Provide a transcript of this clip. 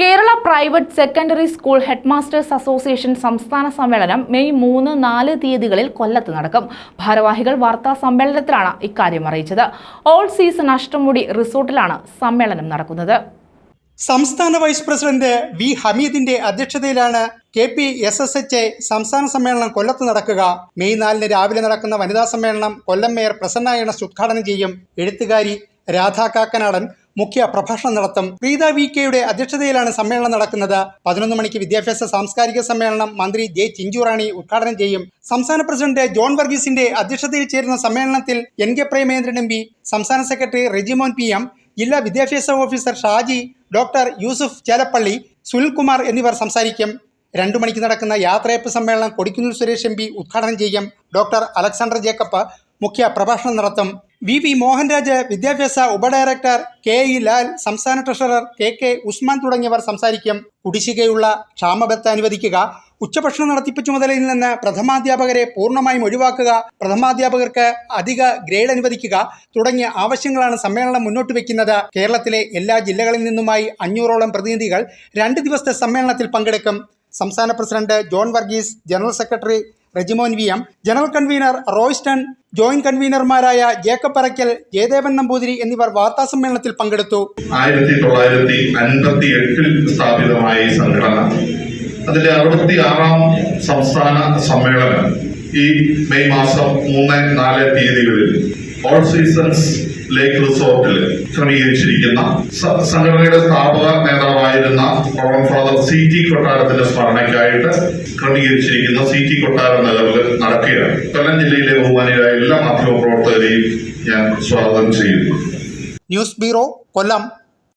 Kerala private secondary school headmasters association സംസ്ഥാന സമ്മേളനം May മൂന്ന് നാല് തീയതികളിൽ കൊല്ലത്ത് നടക്കും. ഭാരവാഹികൾ വാർത്താ സമ്മേളനത്തിലാണ് ഇക്കാര്യം അറിയിച്ചത്. ഓൾ സീസൺ അഷ്ടമുടി റിസോർട്ടിലാണ് സമ്മേളനം നടക്കുന്നത്. സംസ്ഥാന വൈസ് പ്രസിഡന്റ് വി ഹമീദിന്റെ അധ്യക്ഷതയിലാണ് K P S S H സംസ്ഥാന സമ്മേളനം കൊല്ലത്ത് നടക്കുക. മെയ് നാലിന് രാവിലെ നടക്കുന്ന വനിതാ സമ്മേളനം കൊല്ലം മേയർ പ്രസന്ന എണസ് ഉദ്ഘാടനം ചെയ്യും. എഴുത്തുകാരി രാധാ കാക്കനാടൻ മുഖ്യ പ്രഭാഷണം നടത്തും. പ്രീത വി കെയുടെ അധ്യക്ഷതയിലാണ് സമ്മേളനം നടക്കുന്നത്. പതിനൊന്ന് മണിക്ക് വിദ്യാഭ്യാസ സാംസ്കാരിക സമ്മേളനം മന്ത്രി ജെ ചിഞ്ചുറാണി ഉദ്ഘാടനം ചെയ്യും. സംസ്ഥാന പ്രസിഡന്റ് ജോൺ വർഗീസിന്റെ അധ്യക്ഷതയിൽ ചേരുന്ന സമ്മേളനത്തിൽ N K Premachandran M P സംസ്ഥാന സെക്രട്ടറി റെജിമോൻ പി എം ജില്ലാ വിദ്യാഭ്യാസ ഓഫീസർ ഷാജി ഡോക്ടർ യൂസുഫ് ചേലപ്പള്ളി സുനിൽകുമാർ എന്നിവർ സംസാരിക്കും. രണ്ടു മണിക്ക് നടക്കുന്ന യാത്രയപ്പ് സമ്മേളനം കൊടിക്കുന്നിൽ സുരേഷ് എം പി ഉദ്ഘാടനം ചെയ്യും. ഡോക്ടർ അലക്സാണ്ടർ ജേക്കബ് മുഖ്യ പ്രഭാഷണം നടത്തും. വി വി മോഹൻരാജ് വിദ്യാഭ്യാസ ഉപഡയറക്ടർ കെ ഇ ലാൽ സംസ്ഥാന ട്രഷറർ കെ കെ ഉസ്മാൻ തുടങ്ങിയവർ സംസാരിക്കും. കുടിശ്ശികയുള്ള ക്ഷാമബത്ത് അനുവദിക്കുക ഉച്ചഭക്ഷണ നടത്തിപ്പ് ചുമതലയിൽ നിന്ന് പ്രഥമാധ്യാപകരെ പൂർണമായും ഒഴിവാക്കുക പ്രഥമാധ്യാപകർക്ക് അധിക ഗ്രേഡ് അനുവദിക്കുക തുടങ്ങിയ ആവശ്യങ്ങളാണ് സമ്മേളനം മുന്നോട്ട് വയ്ക്കുന്നത് കേരളത്തിലെ എല്ലാ ജില്ലകളിൽ നിന്നുമായി അഞ്ഞൂറോളം പ്രതിനിധികൾ രണ്ട് ദിവസത്തെ സമ്മേളനത്തിൽ പങ്കെടുക്കും. സംസ്ഥാന president John Varghese general secretary Rejimon V M general convener Royston joint കൺവീനർമാരായ Jacob പറയ്ക്കൽ Jayadevan Namboothiri എന്നിവർ വാർത്താ സമ്മേളനത്തിൽ പങ്കെടുത്തു. ആയിരത്തി തൊള്ളായിരത്തി അൻപത്തി എട്ടിൽ സ്ഥാപിതമായ ഈ സംഘടന അതിന്റെ അറുപത്തി ആറാം സംസ്ഥാന സമ്മേളനം ഈ മെയ് മാസം മൂന്ന് നാല് തീയതികളിൽ ഓൾ സീസൺസ് ലേക്ക് റിസോർട്ടിൽ ക്രമീകരിച്ചിരിക്കുന്ന സംഘടനയുടെ സ്ഥാപക നേതാവായിരുന്ന റോൺ ഫാദർ സി ടി കൊട്ടാരത്തിന്റെ സ്മരണയ്ക്കായിട്ട് ക്രമീകരിച്ചിരിക്കുന്ന സി ടി കൊട്ടാരം നഗറിൽ നടക്കുകയാണ്. കൊല്ലം ജില്ലയിലെ ബഹുമാനിയായ എല്ലാ മാധ്യമ പ്രവർത്തകരെയും ഞാൻ സ്വാഗതം ചെയ്യുന്നു. News bureau Kollam.